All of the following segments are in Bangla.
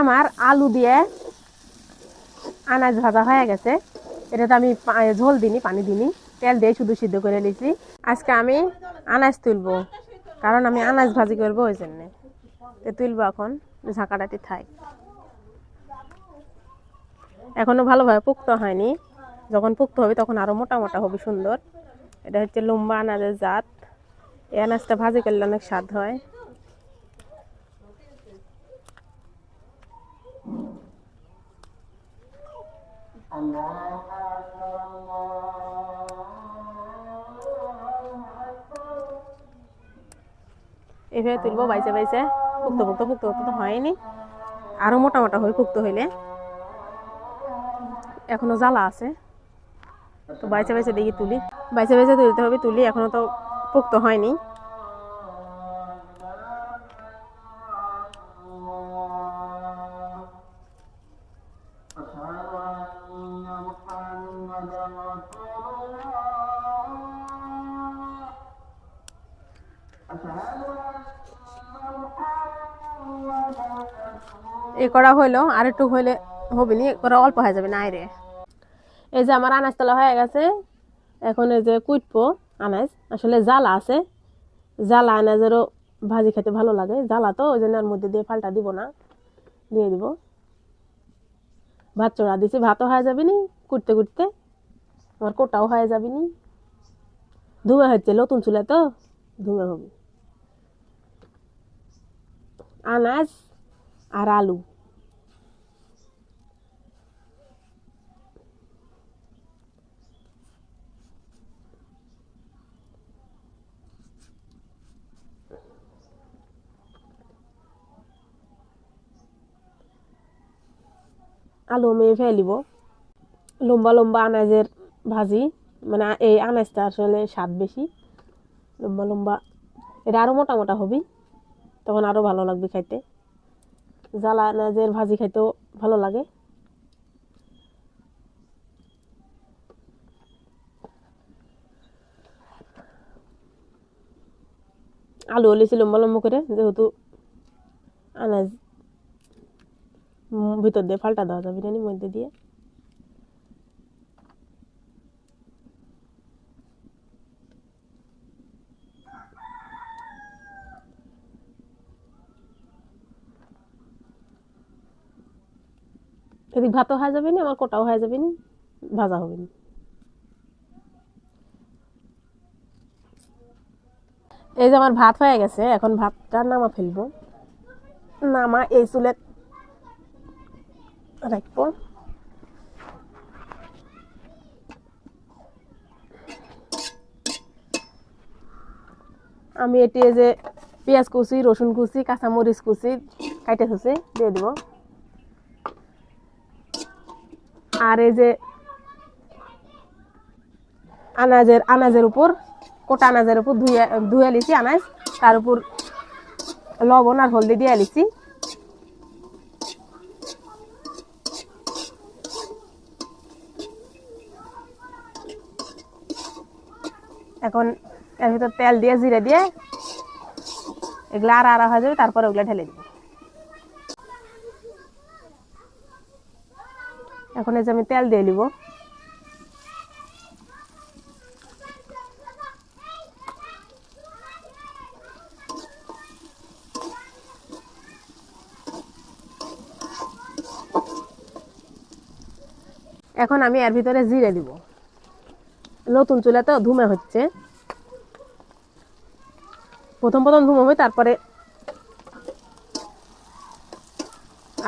আমার আলু দিয়ে আনাজ ভাজা হয়ে গেছে। এটাতে আমি ঝোল দিনি পানি দিনি তেল দিয়ে শুধু সিদ্ধ করে নিয়েছি। আজকে আমি আনাজ তুলবো, কারণ আমি আনাজ ভাজি করব ওই জন্যে। তো তুলবো এখন ঝাঁকাটাটি থাই এখনও ভালোভাবে পুক্ত হয়নি। যখন পুক্ত হবে তখন আরও মোটা মোটা হবে সুন্দর। এটা হচ্ছে লম্বা আনাজের জাত। এই আনাজটা ভাজি করলে অনেক স্বাদ হয়। এভাবে তুলবো বাইসে বাইসে পুক্ত পুক্ত পুক্ত পুক্ত তো হয়নি। আরও মোটা মোটা হয় পুক্ত হইলে। এখনও জ্বালা আছে। তো বাইসে বাইসে দেখি তুলি। বাইসে বাইসে তুলতে হবে, তুলি এখনও তো পুক্ত হয়নি। এ করা হইল, আর একটু হইলে হবে নি করা অল্প হয়ে যাবে না রে। এই যে আমার আনাজ তোলা হয়ে গেছে, এখন এই যে কুটবো আনাজ, আসলে জ্বালা আছে। জ্বালা আনাজেরও ভাজি খেতে ভালো লাগে, জ্বালা তো, ওই জন্য ওর মধ্যে দিয়ে পাল্টা দিব না, দিয়ে দিব। ভাত চড়া দিছি, ভাতও হয়ে যাবে নি, কুটতে কুটতে, আমার কোটাও হয়ে যাবে নি। ধুমে হচ্ছে নতুন চুলে তো ধুমে হবে। আনাজ আর আলু। আলু মেয়ে ফেলিব লম্বা লম্বা আনাজের ভাজি মানে এই আনাজটা আসলে স্বাদ বেশি। লম্বা লম্বা, এটা আরও মোটা মোটা হবে। তখন আরও ভালো লাগবে খাইতে। জ্বালা আনাজের ভাজি খাইতেও ভালো লাগে। আলু হলেছি লম্বা লম্বা করে, যেহেতু আনাজ ভিতর দিয়ে ফাল্টা দেওয়া যাবে না মধ্যে দিয়ে। এদিক ভাতও হয়ে যাবে না, আমার কোটাও হয়ে যাবে না, ভাজা হবে না। এই যে আমার ভাত হয়ে গেছে, এখন ভাতটা নামা ফেলব। নামা এই চুলে রাখব। আমি এটি যে পেঁয়াজ কুচি, রসুন কুচি, কাঁচামরিচ কুচি কাইটে থুচি দিয়ে দিব। আর এই যে আনাজের আনাজের উপর, কোটা আনাজের উপর ধুয়ে ধুয়ে লিছি আনাজ। তার উপর লবণ আর হলদি দিয়ে লিছি। এখন এর ভিতর তেল দিয়ে, জিরে দিয়ে এগুলা আর আড়া হয়ে যাবে, তারপরে ওগুলা ঢেলে দিব। এখন এই যে আমি তেল দিয়ে দিব এখন আমি এর ভিতরে জিরে দিব নতুন চুলে তো ধুমে হচ্ছে। প্রথম প্রথম ধুম হবে তারপরে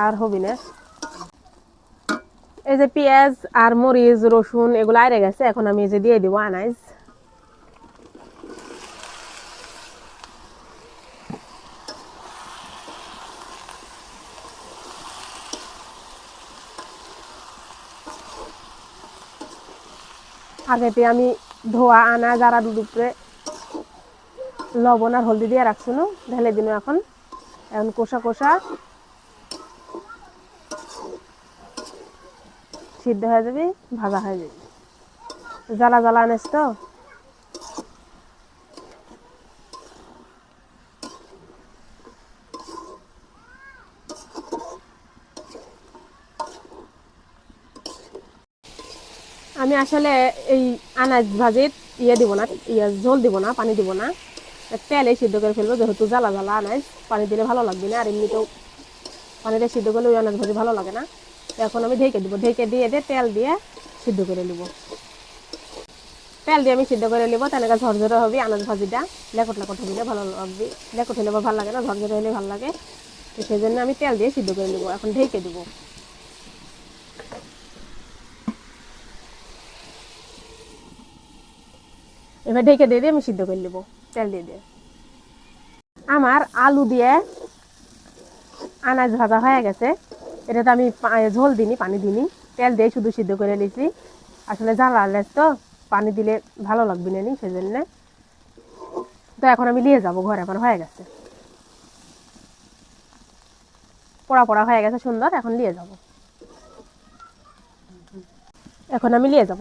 আর হবি না। এই যে পেঁয়াজ আর মরিচ, রসুন এগুলো আইরে গেছে, এখন আমি এই যে দিয়ে দিব আনাজ। আগেতে আমি ধোয়া আর আলু দুপুরে লবণ আর হলদি দিয়ে রাখছিল ঢেলে দিন এখন। এখন কষা কষা সিদ্ধ হয়ে যাবে, ভাজা হয়ে যাবে। জ্বালা জ্বালা আনিস তো? আমি আসলে এই আনাজ ভাজির ইয়ে দিব না ইয়ে জল দিব না, পানি দিব না। তেলে সিদ্ধ করে ফেলব, যেহেতু জ্বালা জ্বালা আনাজ, পানি দিলে ভালো লাগবে না, আর এমনিতেও পানিতে সিদ্ধ করলে ওই আনাজ ভাজি ভালো লাগে না। এখন আমি ঢেকে দিব। ঢেকে দিয়ে দিয়ে তেল দিয়ে সিদ্ধ করে নিব। তেল দিয়ে আমি সিদ্ধ করে নিব। তেনেকে ঝরঝরে হবে, আনাজ ভাজিটা লেকট লেকট হলে ভালো লাগবে। লেকট হলে ভালো লাগে না, ঝরঝরে হলে ভালো লাগে। তো সেই জন্য আমি তেল দিয়ে সিদ্ধ করে নিব। এখন ঢেকে দিব। এবার ঢেকে দিয়ে দিয়ে আমি সিদ্ধ করে নেব। তেল দিয়ে দিয়ে। আমার আলু দিয়ে আনাজ ভাজা হয়ে গেছে। এটাতে আমি ঝোল দিনি পানি দিনি তেল দিয়ে শুধু সিদ্ধ করে নিয়েছি। আসলে জ্বালা লেস তো পানি দিলে ভালো লাগবে না নি, সেজন্য। তো এখন আমি নিয়ে যাব ঘরে আমার হয়ে গেছে। পড়া পড়া হয়ে গেছে সুন্দর, এখন নিয়ে যাব। এখন আমি নিয়ে যাব।